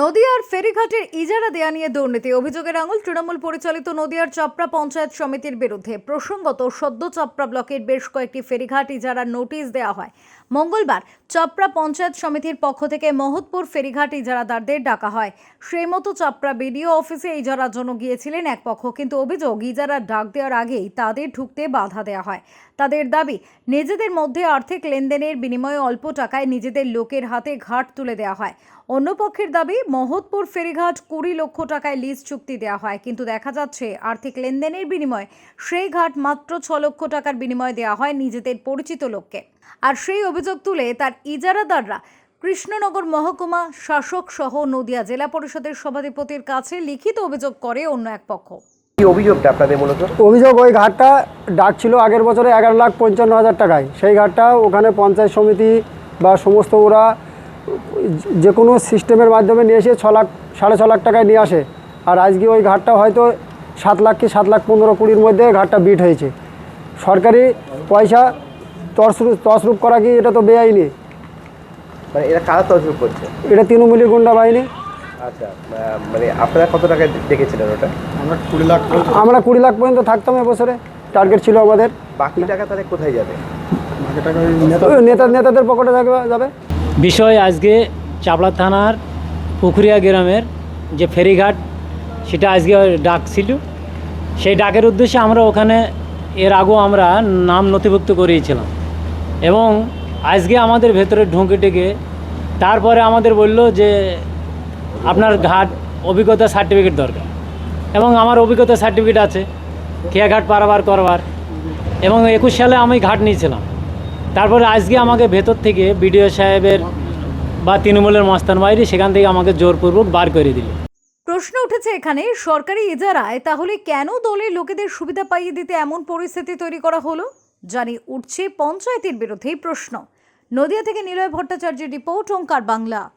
নদিয়ার ফেরিঘাটের ইজারা দেয়া নিয়ে দুর্নীতি। অভিযোগের আঙুল তৃণমূল পরিচালিত নদিয়ার চাপড়া পঞ্চায়েত সমিতির বিরুদ্ধে। প্রসঙ্গত সদ্য চাপড়া ব্লকের বেশ কয়েকটি ফেরিঘাট ইজারা নোটিশ দেওয়া হয়। মঙ্গলবার চাপড়া পঞ্চায়েত সমিতির পক্ষ থেকে মহৎপুর ফেরিঘাট ইজারাদারদের ডাকা হয়। সেই মতো চাপড়া বিডিও অফিসে ইজারার জন্য গিয়েছিলেন এক পক্ষ, কিন্তু অভিযোগ, ইজারার ডাক দেওয়ার আগেই তাদের ঢুকতে বাধা দেওয়া হয়। তাদের দাবি, নিজেদের মধ্যে আর্থিক লেনদেনের বিনিময়ে অল্প টাকায় নিজেদের লোকের হাতে ঘাট তুলে দেওয়া হয়। অন্য পক্ষের দাবি, মহৎপুর ফেরিঘাট কুড়ি লক্ষ টাকায় লিজ চুক্তি দেওয়া হয়, কিন্তু দেখা যাচ্ছে আর্থিক লেনদেনের বিনিময়ে সেই ঘাট মাত্র ছ লক্ষ টাকার বিনিময়ে দেওয়া হয় নিজেদের পরিচিত লোককে। আর সেই অভিযোগ তুলে তার ইজারাদাররা কৃষ্ণনগর মহকুমা শাসক সহ নদিয়া জেলা পরিষদের সভাধিপতির কাছে লিখিত অভিযোগ করে অন্য এক পক্ষ। কি অভিযোগটা আপনাদের মূলত? অভিযোগ ওই ঘাটটা ডাক ছিল আগের বছরে এগারো লাখ পঞ্চান্ন হাজার টাকায়। সেই ঘাটটা ওখানে পঞ্চায়েত সমিতি বা সমস্ত ওরা যে কোনো সিস্টেমের মাধ্যমে নিয়ে এসে ছ লাখ সাড়ে ছ লাখ টাকায় নিয়ে আসে। আর আজকে ওই ঘাটটা হয়তো সাত লাখ কি সাত লাখ পনেরো কুড়ির মধ্যে ঘাটটা বিট হয়েছে। সরকারি পয়সা তসরূপ তসরূপ করা কি এটা তো বেআইনি? মানে এরা কারা তহবিল করছে? এটা তৃণমূলী গুন্ডা বাহিনী। আচ্ছা মানে আপনারা কত টাকা দেখেছিলেন ওটা? আমরা কুড়ি লাখ আমরা কুড়ি লাখ পর্যন্ত থাকতাম এবছরে। টার্গেট ছিল আমাদের। বাকি টাকা তাহলে কোথায় যাবে? নেতা নেতাদের পকেটে থাকবে যাবে। বিষয় আজকে চাপড়া থানার পুকুরিয়া গ্রামের যে ফেরিঘাট সেটা আজকে ডাক ছিল। সেই ডাকের উদ্দেশ্যে আমরা ওখানে এর আগেও আমরা নাম নথিভুক্ত করিয়েছিলাম। এবং আজকে আমাদের ভেতরে ঢুকে টেকে তারপরে আমাদের বলল যে আপনার ঘাট অভিজ্ঞতা সার্টিফিকেট দরকার। এবং আমার অভিজ্ঞতা সার্টিফিকেট আছে, খেয়া ঘাট পারাবার, করবার। এবং একুশ সালে আমি ঘাট নিয়েছিলাম। তারপরে আজকে আমাকে ভেতর থেকে বিডিও সাহেবের বা তৃণমূলের মস্তান বাইরে সেখান থেকে আমাকে জোরপূর্বক বার করে দিল। প্রশ্ন উঠেছে এখানে, সরকারি ইজারায় তাহলে কেন দলের লোকেদের সুবিধা পাইয়ে দিতে এমন পরিস্থিতি তৈরি করা হলো? জানি উঠছে পঞ্চায়েতের বিরুদ্ধেই প্রশ্ন। নদিয়া থেকে নিলয় ভট্টাচার্যের রিপোর্ট ওঙ্কার বাংলা।